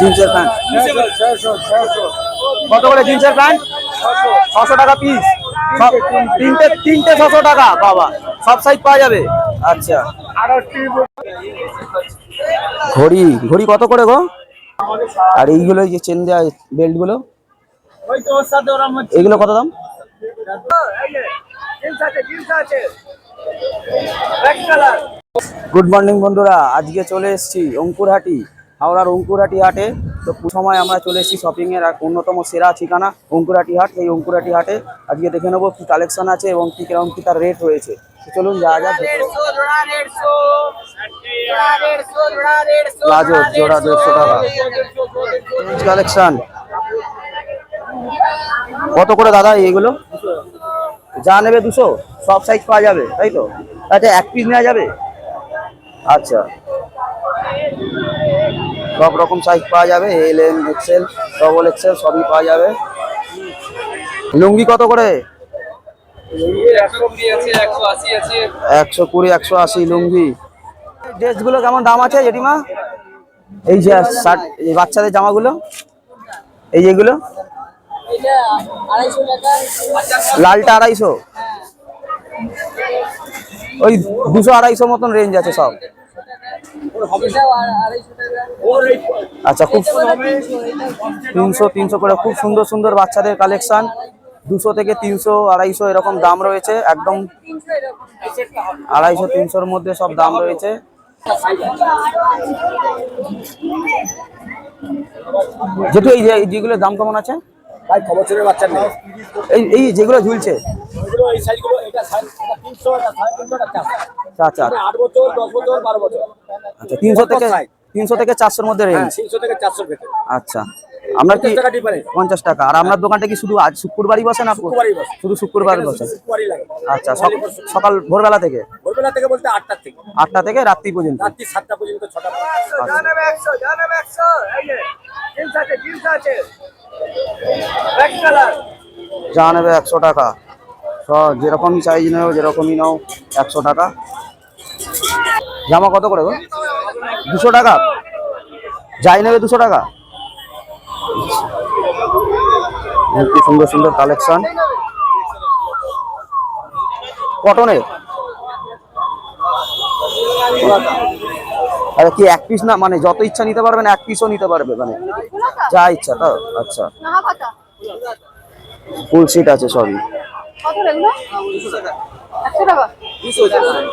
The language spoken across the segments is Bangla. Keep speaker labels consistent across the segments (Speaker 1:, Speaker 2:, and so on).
Speaker 1: জিন্সের প্যান্ট। কত করে জিন্সের প্যান্ট? ছশো টাকা পিস তিনটে তিনটে ছশো টাকা, বাবা। সব সাইজ পাওয়া যাবে? আচ্ছা। ঘড়ি ঘড়ি কত করে গো? আর এইগুলো যে চেন দেওয়া বেল্টগুলো এগুলো কত দাম? গুড মর্নিং বন্ধুরা, আজকে চলে এসেছি অঙ্কুরহাটি। হাওড়ার অঙ্কুরহাটি হাটে। তো সময় আমরা চলে এসেছি শপিংয়ের এক অন্যতম সেরা ঠিকানা অঙ্কুরহাটি হাট। এই অঙ্কুরহাটি হাটে আজকে দেখে নেব কী কালেকশন আছে এবং কী কীরকম কী তার রেট রয়েছে। চলুন যা যা প্লাজো জোড়া দেড়শো কত করে দাদা এইগুলো? যা নেবে দুশো, সব সাইজ পাওয়া যাবে, তাই তো? আচ্ছা এক পিস নেওয়া যাবে? আচ্ছা। সব রকম সাইজ পাওয়া যাবে L M XL double XL সবই পাওয়া যাবে। লুঙ্গি কত করে? একশো কুড়ি একশো আশি লুঙ্গি। ড্রেসগুলো কেমন দাম আছে জেঠিমা? এই যে শার্ট এই বাচ্চাদের জামাগুলো। এই যেগুলো?
Speaker 2: এটা আড়াইশো টাকা।
Speaker 1: লালটা আড়াইশো? ওই দুশো আড়াইশো মতন রেঞ্জ আছে সব
Speaker 2: এটাও আড়া- আড়াইশো টাকা
Speaker 1: আচ্ছা খুব
Speaker 2: তিনশো,
Speaker 1: তিনশো করে খুব সুন্দর সুন্দর বাচ্চাদের কালেকশন দুশো থেকে তিনশো আড়াইশো এরকম দাম রয়েছে একদম আড়াইশো তিনশোর মধ্যে সব দাম রয়েছে। যেটু এই যে- এই যেগুলোর দাম কেমন আছে?
Speaker 3: ভাই ছ বাচ্চা নেই।
Speaker 1: এই এই যেগুলো ঝুলছে।
Speaker 3: চারশো।
Speaker 1: আচ্ছা।
Speaker 3: মানে আট বছর দশ বছর বারো বছর।
Speaker 1: আচ্ছা তিনশো থেকে তিনশো থেকে চারশোর মধ্যে
Speaker 3: হ্যাঁ
Speaker 1: রেঞ্জ
Speaker 3: তিনশো থেকে চারশোর ভেতরে।
Speaker 1: আচ্ছা আমরা কি
Speaker 3: পঞ্চাশ টাকা
Speaker 1: আর আপনার দোকানটা কি শুধু আজ শুক্রবারই বসে না
Speaker 3: শুক্রবারই বসে।
Speaker 1: শুধু শুক্রবার বসে?
Speaker 3: শুক্রবারই লাগে।
Speaker 1: আচ্ছা সকাল ভোরবেলা থেকে?
Speaker 3: ভোরবেলা থেকে বলতে আটটার থেকে।
Speaker 1: আটটা থেকে রাত্রি পর্যন্ত?
Speaker 3: রাত্রি সাতটা পর্যন্ত ছটা
Speaker 1: যা নেবে একশো টাকা। যেরকমই সাইজ নেও যেরকমই নাও একশো টাকা। জামা কত করে গো? দুশো টাকা? যাই নেবে দুশো টাকা। কি সুন্দর সুন্দর কালেকশন কটনের আরে কি এক পিস না? মানে যত ইচ্ছা নিতে পারবেন এক পিসও নিতে পারবে মানে যা ইচ্ছা তো আচ্ছা। ফুল সিট আছে সবই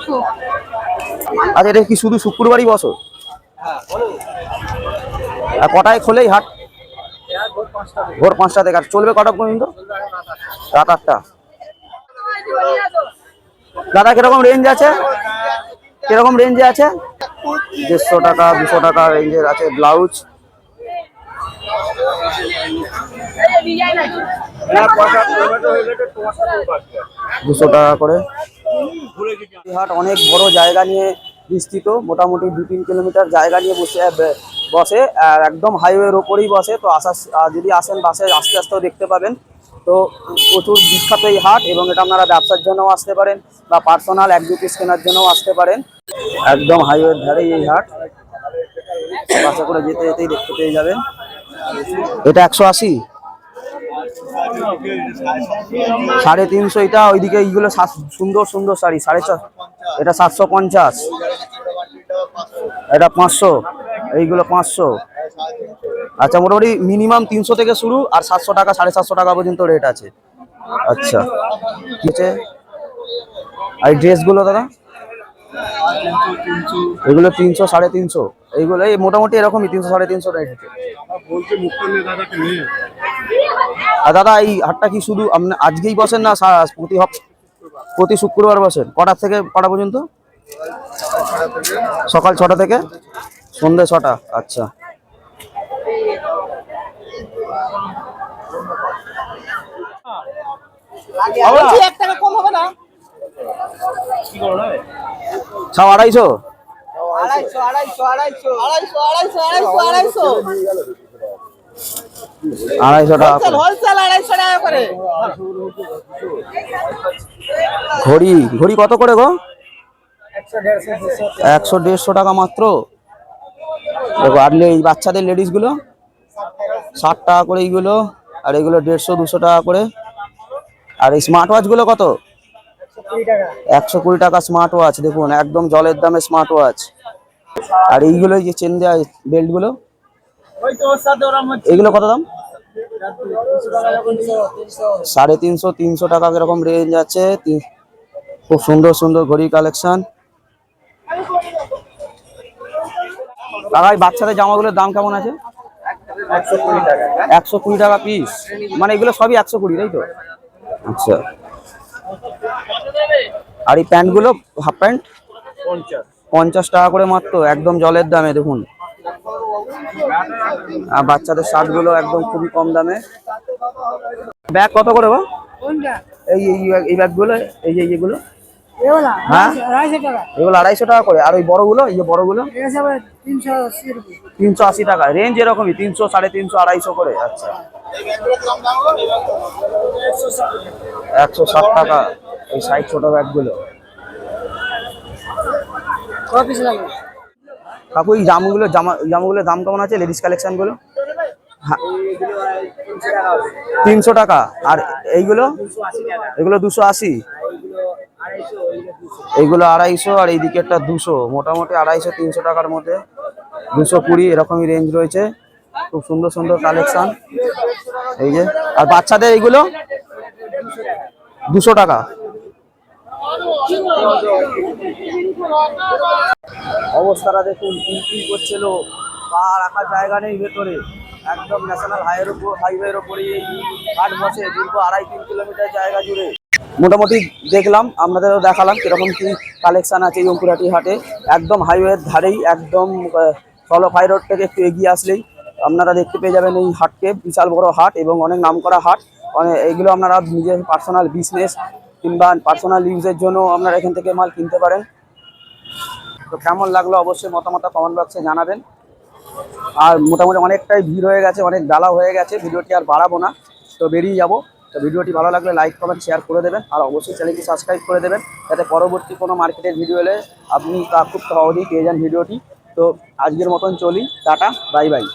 Speaker 2: হুম।
Speaker 1: আচ্ছা এটা কি শুধু শুক্রবারই বসো? আর কটায় খোলেই হাট? ভোর পাঁচটা থেকে আর চলবে কটা পর্যন্ত? রাত আটটা। দাদা, কীরকম রেঞ্জ আছে? কীরকম রেঞ্জে আছে? দেড়শো টাকা, দুশো টাকা রেঞ্জের আছে ব্লাউজ দুশো টাকা করে। হাট অনেক বড় জায়গা নিয়ে বিস্তৃত, মোটামুটি দু তিন কিলোমিটার জায়গা নিয়ে বসে বসে, আর একদম হাইওয়ের ওপরেই বসে। তো আসা যদি আসেন বাসে, আস্তে আস্তেও দেখতে পাবেন। তো প্রচুর বিখ্যাত এই হাট এবং এটা আপনারা ব্যবসার জন্যও আসতে পারেন বা পার্সোনাল এক দু পিস কেনার জন্যও আসতে পারেন। একদম হাইওয়ের ধারেই এই হাট। বাসে করে যেতে যেতেই দেখতে পেয়ে যাবেন। এটা একশো আশি? সাড়ে তিনশো, এটা ওইদিকে এইগুলো সুন্দর সুন্দর শাড়ি, সাড়ে ছ এটা সাতশো পঞ্চাশ। এটা পাঁচশো, এইগুলো পাঁচশো। আচ্ছা মোটামুটি মিনিমাম তিনশো থেকে শুরু আর সাতশো টাকা, সাড়ে সাতশো টাকা পর্যন্ত রেট আছে। আচ্ছা কি আছে। আর ড্রেসগুলো দাদা? এগুলো তিনশো, সাড়ে তিনশো। এইগুলো, এই মোটামুটি এরকমই তিনশো, সাড়ে তিনশো রেট আছে। আর দাদা, এই হাটটা কি শুধু আপনি আজকেই বসেন না প্রতি প্রতি শুক্রবার বসেন? কটা থেকে কটা পর্যন্ত? সকাল ছটা থেকে? সন্ধে ছটা। আচ্ছা। সব আড়াইশো?
Speaker 2: আড়াইশো
Speaker 1: টাকা ঘড়ি ঘড়ি কত করে গো? একশো দেড়শো টাকা মাত্র। দেখো আর এই বাচ্চাদের লেডিসগুলো ষাট টাকা করে এইগুলো আর এগুলো দেড়শো দুশো টাকা করে। আর এই স্মার্ট ওয়াচগুলো কত? একশো কুড়ি টাকা। স্মার্ট ওয়াচ দেখুন একদম জলের দামে স্মার্ট ওয়াচ আর এইগুলো এই যে চেন দেওয়া বেল্টগুলো এইগুলো কত দাম? সাড়ে তিনশো তিনশো টাকা এরকম রেঞ্জ আছে খুব সুন্দর সুন্দর ঘড়ি কালেকশন এই বাচ্চাদের জামাগুলোর দাম কেমন আছে?
Speaker 3: একশো কুড়ি টাকা
Speaker 1: পিস মানে এগুলো সবই একশো কুড়ি তাই তো? আচ্ছা। আর এই প্যান্টগুলো হাফ প্যান্ট?
Speaker 3: পঞ্চাশ
Speaker 1: টাকা করে মাত্র একদম জলের দামে দেখুন। আর বাচ্চাদের শার্টগুলো একদম খুবই কম দামে। ব্যাগ কত করে বা এই এই এই ব্যাগগুলো এই যে এইগুলো? হ্যাঁ? এগুলো আড়াইশো টাকা করে। আর ওই বড়গুলো এই যে বড়গুলো?
Speaker 2: তিনশো আশি
Speaker 1: টাকা। রেঞ্জ এরকমই তিনশো সাড়ে তিনশো আড়াইশো করে। আচ্ছা। একশো ষাট টাকা এই সাইড ছোট ব্যাগগুলো।
Speaker 2: পিস লাগবে?
Speaker 1: কাকু, এই জামাগুলো, জামা জামাগুলোর দাম কেমন আছে? লেডিস কালেকশনগুলো হ্যাঁ। তিনশো টাকা। আর এইগুলো? এগুলো দুশো আশি। এইগুলো আড়াইশো আর এই দিকেরটা দুশো। মোটামুটি আড়াইশো, তিনশো টাকার মধ্যে। দুশো কুড়ি এরকমই রেঞ্জ রয়েছে। খুব সুন্দর সুন্দর কালেকশন এই যে। আর বাচ্চাদের এইগুলো? দুশো টাকা। অবস্থাটা দেখুন কি করছিল পা রাখার জায়গা নেই ভেতরে। একদম ন্যাশনাল হাইওয়ের উপর হাইওয়ের উপরে এই হাট বসে, দীর্ঘ আড়াই তিন কিলোমিটার জায়গা জুড়ে। মোটামুটি দেখলাম, আপনাদেরও দেখালাম কীরকম কি কালেকশন আছে অঙ্কুরাটি হাটে। একদম হাইওয়ের ধারেই, একদম সলফ হাই রোড থেকে একটু এগিয়ে আসলেই আপনারা দেখতে পেয়ে যাবেন এই হাটকে। বিশাল বড় হাট এবং অনেক নামকরা হাট। অনেক এইগুলো আপনারা নিজের পার্সোনাল বিজনেস কিংবা পার্সোনাল ইউজের জন্য আপনারা এখান থেকে মাল কিনতে পারেন। তো কেমন লাগল অবশ্যই মতামত কমেন্ট বক্সে জানাবেন। আর মোটামুটি অনেকটাই ভিড় হয়ে গেছে, অনেক ডালা হয়ে গেছে, ভিডিওটি আর বাড়াবো না। তো বেরিয়ে যাব। তো ভিডিওটি ভালো লাগলে লাইক কমেন্ট শেয়ার করে দেবেন। আর অবশ্যই চ্যানেলটি সাবস্ক্রাইব করে দেবেন, যাতে পরবর্তী কোনো মার্কেটের ভিডিও এলে আপনি তা খুব সহজেই পেয়ে যান ভিডিওটি। তো আজকের মতন চলি, টাটা বাই বাই